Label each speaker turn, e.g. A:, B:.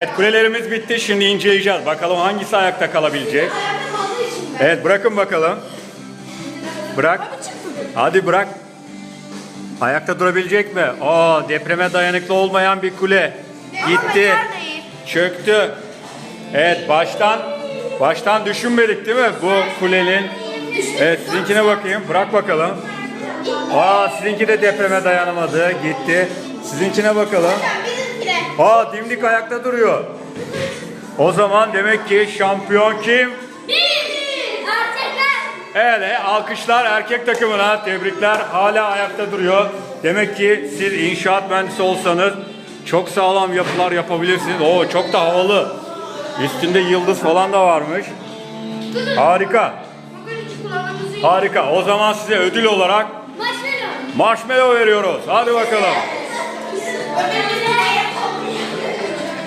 A: Evet kulelerimiz bitti. Şimdi inceleyeceğiz. Bakalım hangisi ayakta kalabilecek. Evet bırakın bakalım. Bırak. Hadi bırak. Ayakta durabilecek mi? Aa depreme dayanıklı olmayan bir kule. Gitti. Çöktü. Evet baştan baştan düşünmedik değil mi bu kulenin? Evet sizinkine bakayım. Bırak bakalım. Aa sizinki de depreme dayanamadı. Gitti. Sizinkine bakalım. Aa dimdik ayakta duruyor. O zaman demek ki şampiyon kim?
B: Bir. Erkekler.
A: Evet alkışlar erkek takımına tebrikler hala ayakta duruyor. Demek ki siz inşaat mühendisi olsanız çok sağlam yapılar yapabilirsiniz. Oo çok da havalı. Üstünde yıldız falan da varmış. Harika. Harika. O zaman size ödül olarak
B: Başlayalım.
A: marshmallow veriyoruz. Hadi bakalım.